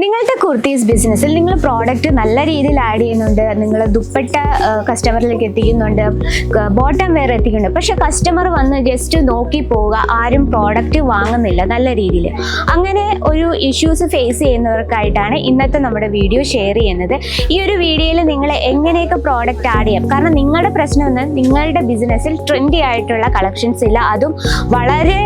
നിങ്ങളുടെ കുർത്തീസ് ബിസിനസ്സിൽ നിങ്ങൾ പ്രോഡക്റ്റ് നല്ല രീതിയിൽ ആഡ് ചെയ്യുന്നുണ്ട് നിങ്ങൾ ദുപ്പട്ട കസ്റ്റമറിലേക്ക് എത്തിക്കുന്നുണ്ട് ബോട്ടം വെയർ എത്തിക്കുന്നുണ്ട്. പക്ഷെ കസ്റ്റമർ വന്ന് ജസ്റ്റ് നോക്കി പോവുക ആരും പ്രോഡക്റ്റ് വാങ്ങുന്നില്ല നല്ല രീതിയിൽ. അങ്ങനെ ഒരു ഇഷ്യൂസ് ഫേസ് ചെയ്യുന്നവർക്കായിട്ടാണ് ഇന്നത്തെ നമ്മുടെ വീഡിയോ ഷെയർ ചെയ്യുന്നത്. ഈ ഒരു വീഡിയോയിൽ നിങ്ങൾ എങ്ങനെയൊക്കെ പ്രോഡക്റ്റ് ആഡ് ചെയ്യാം? കാരണം നിങ്ങളുടെ പ്രശ്നം എന്ന് നിങ്ങളുടെ ബിസിനസ്സിൽ ട്രെൻഡി ആയിട്ടുള്ള കളക്ഷൻസ് ഇല്ല. അതും വളരെ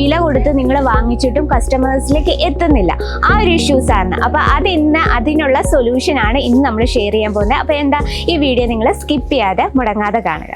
വില കൊടുത്ത് നിങ്ങൾ വാങ്ങിച്ചിട്ടും കസ്റ്റമേഴ്സിലേക്ക് എത്തുന്നില്ല. ആ ഒരു ഇഷ്യൂസ് ആണ് അപ്പൊ അത് ഇന്ന് അതിനുള്ള സൊല്യൂഷൻ ആണ് ഇന്ന് നമ്മൾ ഷെയർ ചെയ്യാൻ പോകുന്നത്. അപ്പൊ എന്താ? ഈ വീഡിയോ നിങ്ങൾ സ്കിപ്പ് ചെയ്യാതെ മുടങ്ങാതെ കാണുക.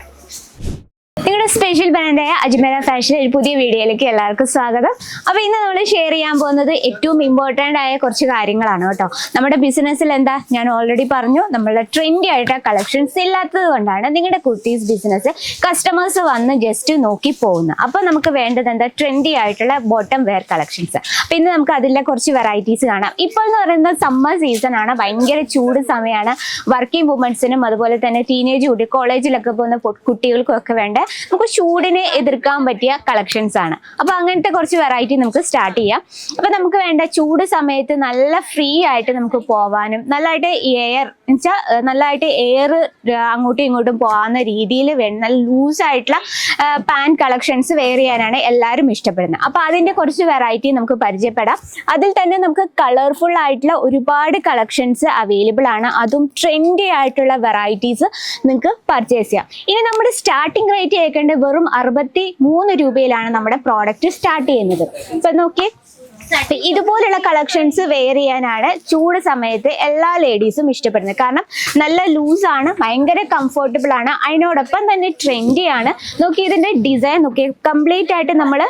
സ്പെഷ്യൽ ബ്രാൻഡായ അജ്മേര ഫാഷൻ ഒരു പുതിയ വീഡിയോയിലേക്ക് എല്ലാവർക്കും സ്വാഗതം. അപ്പോൾ ഇന്ന് നമ്മൾ ഷെയർ ചെയ്യാൻ പോകുന്നത് ഏറ്റവും ഇമ്പോർട്ടന്റ് ആയ കുറച്ച് കാര്യങ്ങളാണ് കേട്ടോ. നമ്മുടെ ബിസിനസ്സിൽ എന്താ? ഞാൻ ഓൾറെഡി പറഞ്ഞു നമ്മളുടെ ട്രെൻഡി ആയിട്ട് കളക്ഷൻസ് ഇല്ലാത്തത് കൊണ്ടാണ് നിങ്ങളുടെ കുർത്തീസ് ബിസിനസ് കസ്റ്റമേഴ്സ് വന്ന് ജസ്റ്റ് നോക്കി പോകുന്നത്. അപ്പോൾ നമുക്ക് വേണ്ടത് എന്താ? ട്രെൻഡി ആയിട്ടുള്ള ബോട്ടം വെയർ കളക്ഷൻസ് അപ്പോൾ ഇന്ന് നമുക്ക് അതിലെ കുറച്ച് വെറൈറ്റീസ് കാണാം. ഇപ്പോൾ എന്ന് പറയുന്നത് സമ്മർ സീസൺ ആണ്. ഭയങ്കര ചൂട് സമയമാണ് വർക്കിംഗ് വുമൻസിനും അതുപോലെ തന്നെ ടീനേജ് കുട്ടി കോളേജിലൊക്കെ പോകുന്ന കുട്ടികൾക്കും ഒക്കെ വേണ്ട നമുക്ക് ചൂടിനെ എതിർക്കാൻ പറ്റിയ കളക്ഷൻസ് ആണ്. അപ്പൊ അങ്ങനത്തെ കുറച്ച് വെറൈറ്റി നമുക്ക് സ്റ്റാർട്ട് ചെയ്യാം. അപ്പൊ നമുക്ക് വേണ്ട ചൂട് സമയത്ത് നല്ല ഫ്രീ ആയിട്ട് നമുക്ക് പോവാനും നല്ലതായിട്ട് എയർ വെച്ചാൽ നല്ലതായിട്ട് എയർ അങ്ങോട്ടും ഇങ്ങോട്ടും പോകാവുന്ന രീതിയിൽ വേണ്ട നല്ല ലൂസ് ആയിട്ടുള്ള പാൻ കളക്ഷൻസ് വെയർ ചെയ്യാനാണ് എല്ലാവരും ഇഷ്ടപ്പെടുന്നത്. അപ്പൊ അതിന്റെ കുറച്ച് വെറൈറ്റി നമുക്ക് പരിചയപ്പെടാം. അതിൽ തന്നെ നമുക്ക് കളർഫുൾ ആയിട്ടുള്ള ഒരുപാട് കളക്ഷൻസ് അവൈലബിൾ ആണ്. അതും ട്രെൻഡി ആയിട്ടുള്ള വെറൈറ്റീസ് നിങ്ങൾക്ക് പർച്ചേസ് ചെയ്യാം. ഇനി നമ്മുടെ സ്റ്റാർട്ടിംഗ് റേറ്റ് കേൾക്കേണ്ടത് വെറും അറുപത്തി മൂന്ന് രൂപയിലാണ് നമ്മുടെ പ്രോഡക്റ്റ് സ്റ്റാർട്ട് ചെയ്യുന്നത്. ഇപ്പൊ നോക്കിയേ ഇതുപോലുള്ള കളക്ഷൻസ് വെയർ ചെയ്യാനാണ് ചൂട് സമയത്ത് എല്ലാ ലേഡീസും ഇഷ്ടപ്പെടുന്നത്. കാരണം നല്ല ലൂസ് ആണ് ഭയങ്കര കംഫർട്ടബിൾ ആണ്. അതിനോടൊപ്പം തന്നെ ട്രെൻഡി ആണ്. നോക്കി ഇതിന്റെ ഡിസൈൻ നോക്കി. കംപ്ലീറ്റ് ആയിട്ട് നമ്മൾ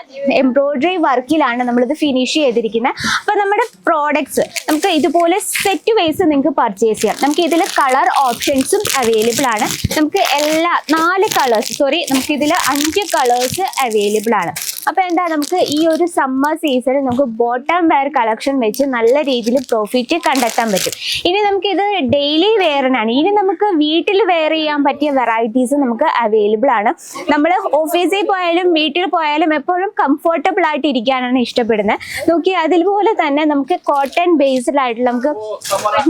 എംബ്രോയിഡറി വർക്കിലാണ് നമ്മളിത് ഫിനിഷ് ചെയ്തിരിക്കുന്നത് അപ്പൊ നമ്മുടെ പ്രോഡക്ട്സ് നമുക്ക് ഇതുപോലെ സെറ്റ് വൈസ് നിങ്ങൾക്ക് പർച്ചേസ് ചെയ്യാം. നമുക്ക് ഇതിൽ കളർ ഓപ്ഷൻസും അവൈലബിൾ ആണ്. നമുക്ക് എല്ലാ നാല് കളേഴ്സ് സോറി നമുക്ക് ഇതിൽ അഞ്ച് കളേഴ്സ് അവൈലബിൾ ആണ്. അപ്പൊ എന്താ നമുക്ക് ഈ ഒരു സമ്മർ സീസണിൽ നമുക്ക് ബോട്ടം വെയർ കളക്ഷൻ വെച്ച് നല്ല രീതിയിൽ പ്രോഫിറ്റ് കണ്ടെത്താൻ പറ്റും. ഇനി നമുക്ക് ഇത് ഡെയിലി വെയറിനാണ് ഇനി നമുക്ക് വീട്ടിൽ വെയർ ചെയ്യാൻ പറ്റിയ വെറൈറ്റീസ് നമുക്ക് അവൈലബിൾ ആണ്. നമ്മൾ ഓഫീസിൽ പോയാലും വീട്ടിൽ പോയാലും എപ്പോഴും കംഫർട്ടബിൾ ആയിട്ട് ഇരിക്കാനാണ് ഇഷ്ടപ്പെടുന്നത്. നോക്കി അതുപോലെ തന്നെ നമുക്ക് കോട്ടൺ ബേസ്ഡ് ആയിട്ടുള്ള നമുക്ക്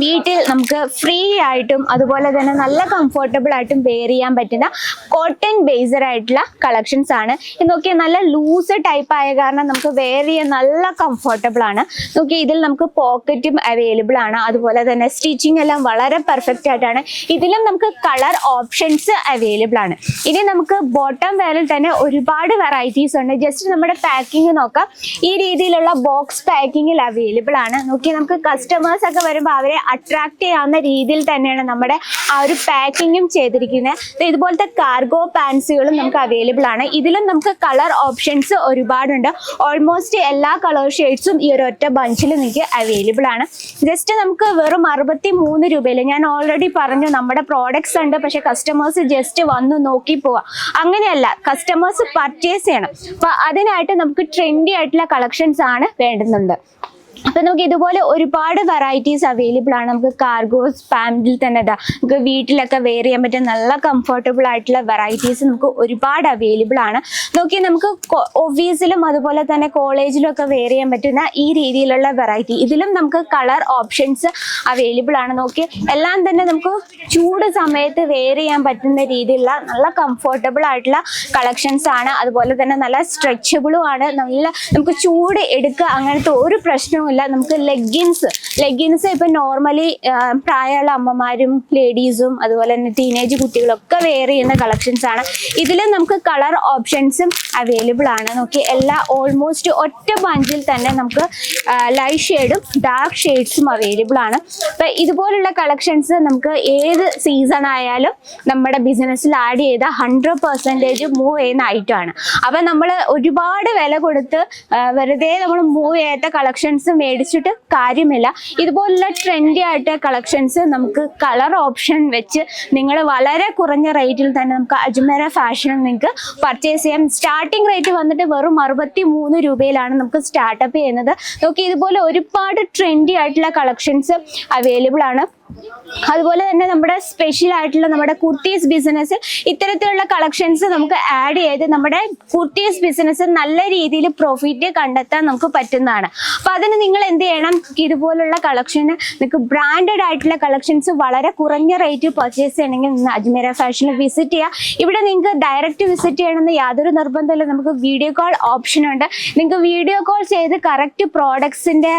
വീട്ടിൽ നമുക്ക് ഫ്രീ ആയിട്ടും അതുപോലെ തന്നെ നല്ല കംഫർട്ടബിൾ ആയിട്ടും വെയർ ചെയ്യാൻ പറ്റുന്ന കോട്ടൺ ബേസ്ഡ് ആയിട്ടുള്ള കളക്ഷൻസ് ആണ്. നോക്കിയാൽ നല്ല ലൂസ് ടൈപ്പ് ആയ കാരണം നമുക്ക് ചെയ്യാൻ നല്ല കംഫർട്ടബിൾ ആണ്. നോക്കി ഇതിൽ നമുക്ക് പോക്കറ്റും അവൈലബിൾ ആണ്. അതുപോലെ തന്നെ സ്റ്റിച്ചിങ് എല്ലാം വളരെ പെർഫെക്റ്റ് ആയിട്ടാണ്. ഇതിലും നമുക്ക് കളർ ഓപ്ഷൻസ് അവൈലബിൾ ആണ്. ഇനി നമുക്ക് ബോട്ടം വെയറിൽ തന്നെ ഒരുപാട് വെറൈറ്റീസ് ഉണ്ട്. ജസ്റ്റ് നമ്മുടെ പാക്കിംഗ് നോക്കാം. ഈ രീതിയിലുള്ള ബോക്സ് പാക്കിങ്ങിൽ അവൈലബിൾ ആണ്. നോക്കി നമുക്ക് കസ്റ്റമേഴ്സ് ഒക്കെ വരുമ്പോൾ അവരെ അട്രാക്ട് ചെയ്യാവുന്ന രീതിയിൽ തന്നെയാണ് നമ്മുടെ ആ ഒരു പാക്കിങ്ങും ചെയ്തിരിക്കുന്നത്. ഇതുപോലത്തെ കാർഗോ പാൻസുകളും നമുക്ക് അവൈലബിൾ ആണ്. ഇതിലും നമുക്ക് കളർ ഓപ്ഷൻസ് ഒരുപാടുണ്ട്. ഓൾമോസ്റ്റ് എല്ലാ കളർ ഷെയ്ഡ്സും ഈ ഒരു ഒറ്റ ബഞ്ചിൽ നിങ്ങൾക്ക് അവൈലബിൾ ആണ്. ജസ്റ്റ് നമുക്ക് വെറും അറുപത്തി മൂന്ന് രൂപയിൽ ഞാൻ ഓൾറെഡി പറഞ്ഞു നമ്മുടെ പ്രോഡക്ട്സ് ഉണ്ട് പക്ഷെ കസ്റ്റമേഴ്സ് ജസ്റ്റ് വന്ന് നോക്കി പോവാം. അങ്ങനെയല്ല കസ്റ്റമേഴ്സ് പർച്ചേസ് ചെയ്യണം. അപ്പൊ അതിനായിട്ട് നമുക്ക് ട്രെൻഡി ആയിട്ടുള്ള കളക്ഷൻസ് ആണ് വേണ്ടുന്നുണ്ട് അപ്പൊ നമുക്ക് ഇതുപോലെ ഒരുപാട് വെറൈറ്റീസ് അവൈലബിൾ ആണ്. നമുക്ക് കാർഗോസ് ഫാമിലിയിൽ തന്നെ ഇതാ നമുക്ക് വീട്ടിലൊക്കെ വെയർ ചെയ്യാൻ പറ്റിയ നല്ല കംഫർട്ടബിൾ ആയിട്ടുള്ള വെറൈറ്റീസ് നമുക്ക് ഒരുപാട് അവൈലബിൾ ആണ്. നോക്കി നമുക്ക് ഓഫീസിലും അതുപോലെ തന്നെ കോളേജിലും ഒക്കെ വെയർ ചെയ്യാൻ പറ്റുന്ന ഈ രീതിയിലുള്ള വെറൈറ്റി ഇതിലും നമുക്ക് കളർ ഓപ്ഷൻസ് അവൈലബിൾ ആണ്. നോക്കി എല്ലാം തന്നെ നമുക്ക് ചൂട് സമയത്ത് വെയർ ചെയ്യാൻ പറ്റുന്ന രീതിയിലുള്ള നല്ല കംഫർട്ടബിൾ ആയിട്ടുള്ള കളക്ഷൻസ് ആണ്. അതുപോലെ തന്നെ നല്ല സ്ട്രെച്ചബിളും ആണ്. നല്ല നമുക്ക് ചൂട് എടുക്കുക അങ്ങനത്തെ ഒരു പ്രശ്നവുമില്ല നമുക്ക് ലെഗിൻസ് ലെഗിൻസ് ഇപ്പം നോർമലി പ്രായമുള്ള അമ്മമാരും ലേഡീസും അതുപോലെ തന്നെ ടീനേജ് കുട്ടികളൊക്കെ വെയർ ചെയ്യുന്ന കളക്ഷൻസ് ആണ്. ഇതിൽ നമുക്ക് കളർ ഓപ്ഷൻസും അവൈലബിൾ ആണ്. നോക്കി എല്ലാ ഓൾമോസ്റ്റ് ഒറ്റ ബഞ്ചിൽ തന്നെ നമുക്ക് ലൈറ്റ് ഷെയ്ഡും ഡാർക്ക് ഷെയ്ഡ്സും അവൈലബിൾ ആണ്. അപ്പം ഇതുപോലുള്ള കളക്ഷൻസ് നമുക്ക് ഏത് സീസൺ ആയാലും നമ്മുടെ ബിസിനസ്സിൽ ആഡ് ചെയ്ത ഹൺഡ്രഡ് പെർസെന്റേജ് മൂവ് ചെയ്യുന്ന ഐറ്റമാണ് അപ്പം നമ്മൾ ഒരുപാട് വില കൊടുത്ത് വെറുതെ നമ്മൾ മൂവ് ചെയ്യാത്ത കളക്ഷൻസ് മേടിച്ചിട്ട് കാര്യമില്ല. ഇതുപോലുള്ള ട്രെൻഡി ആയിട്ട് കളക്ഷൻസ് നമുക്ക് കളർ ഓപ്ഷൻ വെച്ച് നിങ്ങൾ വളരെ കുറഞ്ഞ റേറ്റിൽ തന്നെ നമുക്ക് അജ്മേര ഫാഷനിൽ നിങ്ങൾക്ക് പർച്ചേസ് ചെയ്യാം. സ്റ്റാർട്ടിംഗ് റേറ്റ് വന്നിട്ട് വെറും അറുപത്തി മൂന്ന് രൂപയിലാണ് നമുക്ക് സ്റ്റാർട്ടപ്പ് ചെയ്യുന്നത്. നോക്കി ഇതുപോലെ ഒരുപാട് ട്രെൻഡി ആയിട്ടുള്ള കളക്ഷൻസ് അവൈലബിൾ ആണ്. അതുപോലെ തന്നെ നമ്മുടെ സ്പെഷ്യൽ ആയിട്ടുള്ള നമ്മുടെ കുർത്തീസ് ബിസിനസ് ഇത്തരത്തിലുള്ള കളക്ഷൻസ് നമുക്ക് ആഡ് ചെയ്ത് നമ്മുടെ കുർത്തീസ് ബിസിനസ് നല്ല രീതിയിൽ പ്രോഫിറ്റ് കണ്ടെത്താൻ നമുക്ക് പറ്റുന്നതാണ്. അപ്പൊ അതിന് നിങ്ങൾ എന്ത് ചെയ്യണം? ഇതുപോലുള്ള കളക്ഷന് നിങ്ങൾക്ക് ബ്രാൻഡഡ് ആയിട്ടുള്ള കളക്ഷൻസ് വളരെ കുറഞ്ഞ റേറ്റ് പർച്ചേസ് ചെയ്യണമെങ്കിൽ അജ്മീര ഫാഷനിൽ വിസിറ്റ് ചെയ്യുക ഇവിടെ നിങ്ങൾക്ക് ഡയറക്റ്റ് വിസിറ്റ് ചെയ്യണമെന്ന് യാതൊരു നിർബന്ധമില്ല നമുക്ക് വീഡിയോ കോൾ ഓപ്ഷൻ ഉണ്ട്. നിങ്ങൾക്ക് വീഡിയോ കോൾ ചെയ്ത് കറക്റ്റ് പ്രോഡക്ട്സിന്റെ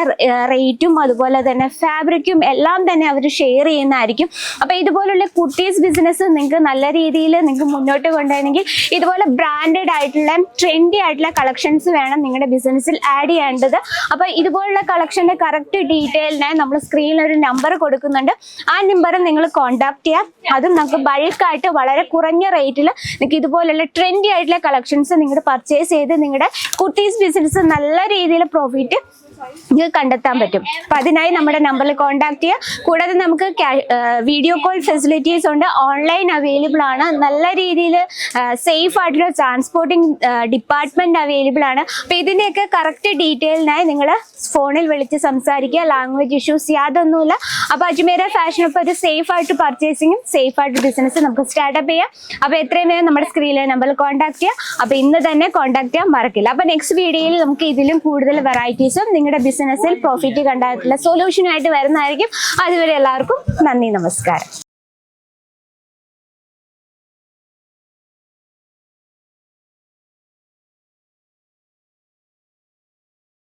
റേറ്റും അതുപോലെ തന്നെ ഫാബ്രിക്കും എല്ലാം തന്നെ അവർ ഷെയർ ചെയ്യുന്നതായിരിക്കും. അപ്പൊ ഇതുപോലുള്ള കുട്ടീസ് ബിസിനസ് നിങ്ങൾക്ക് നല്ല രീതിയിൽ നിങ്ങൾക്ക് മുന്നോട്ട് കൊണ്ടുപോകണമെങ്കിൽ ഇതുപോലെ ബ്രാൻഡഡ് ആയിട്ടുള്ള ട്രെൻഡി ആയിട്ടുള്ള കളക്ഷൻസ് വേണം നിങ്ങളുടെ ബിസിനസ്സിൽ ആഡ് ചെയ്യേണ്ടത്. അപ്പൊ ഇതുപോലുള്ള കളക്ഷന്റെ കറക്റ്റ് ഡീറ്റെയിലിനായി നമ്മൾ സ്ക്രീനിൽ ഒരു നമ്പർ കൊടുക്കുന്നുണ്ട്. ആ നമ്പർ നിങ്ങൾ കോൺടാക്ട് ചെയ്യാം. അതും നമുക്ക് ബൾക്കായിട്ട് വളരെ കുറഞ്ഞ റേറ്റിൽ നിങ്ങൾക്ക് ഇതുപോലുള്ള ട്രെൻഡി ആയിട്ടുള്ള കളക്ഷൻസ് നിങ്ങൾ പർച്ചേസ് ചെയ്ത് നിങ്ങളുടെ കുട്ടീസ് ബിസിനസ് നല്ല രീതിയിൽ പ്രോഫിറ്റ് നിങ്ങൾക്ക് കണ്ടെത്താൻ പറ്റും. അപ്പൊ അതിനായി നമ്മുടെ നമ്പറിൽ കോൺടാക്ട് ചെയ്യുക. കൂടാതെ നമുക്ക് വീഡിയോ കോൾ ഫെസിലിറ്റീസ് ഉണ്ട്. ഓൺലൈൻ അവൈലബിൾ ആണ്. നല്ല രീതിയിൽ സേഫ് ആയിട്ടുള്ള ട്രാൻസ്പോർട്ടിംഗ് ഡിപ്പാർട്ട്മെന്റ് അവൈലബിൾ ആണ്. അപ്പൊ ഇതിന്റെയൊക്കെ കറക്റ്റ് ഡീറ്റെയിലിനായി നിങ്ങൾ ഫോണിൽ വിളിച്ച് സംസാരിക്കുക. ലാംഗ്വേജ് ഇഷ്യൂസ് യാതൊന്നുമില്ല. അപ്പൊ അജ്മേര ഫാഷൻ ഒപ്പം ഒരു സേഫ് ആയിട്ട് പർച്ചേസിങ്ങും സേഫ് ആയിട്ട് ബിസിനസ് നമുക്ക് സ്റ്റാർട്ടപ്പ് ചെയ്യാം. അപ്പൊ എത്രയും വേഗം നമ്മുടെ സ്ക്രീനിലെ നമ്പറിൽ കോൺടാക്ട് ചെയ്യാം അപ്പൊ ഇന്ന് തന്നെ കോൺടാക്ട് ചെയ്യാൻ മറക്കില്ല. അപ്പൊ നെക്സ്റ്റ് വീഡിയോയിൽ നമുക്ക് ഇതിലും കൂടുതൽ വെറൈറ്റീസും നിങ്ങളുടെ ബിസിനസ്സിൽ പ്രോഫിറ്റ് കണ്ടെത്തുള്ള സൊല്യൂഷനായിട്ട് വരുന്നതായിരിക്കും. അതുവരെ എല്ലാവർക്കും നന്ദി നമസ്കാരം.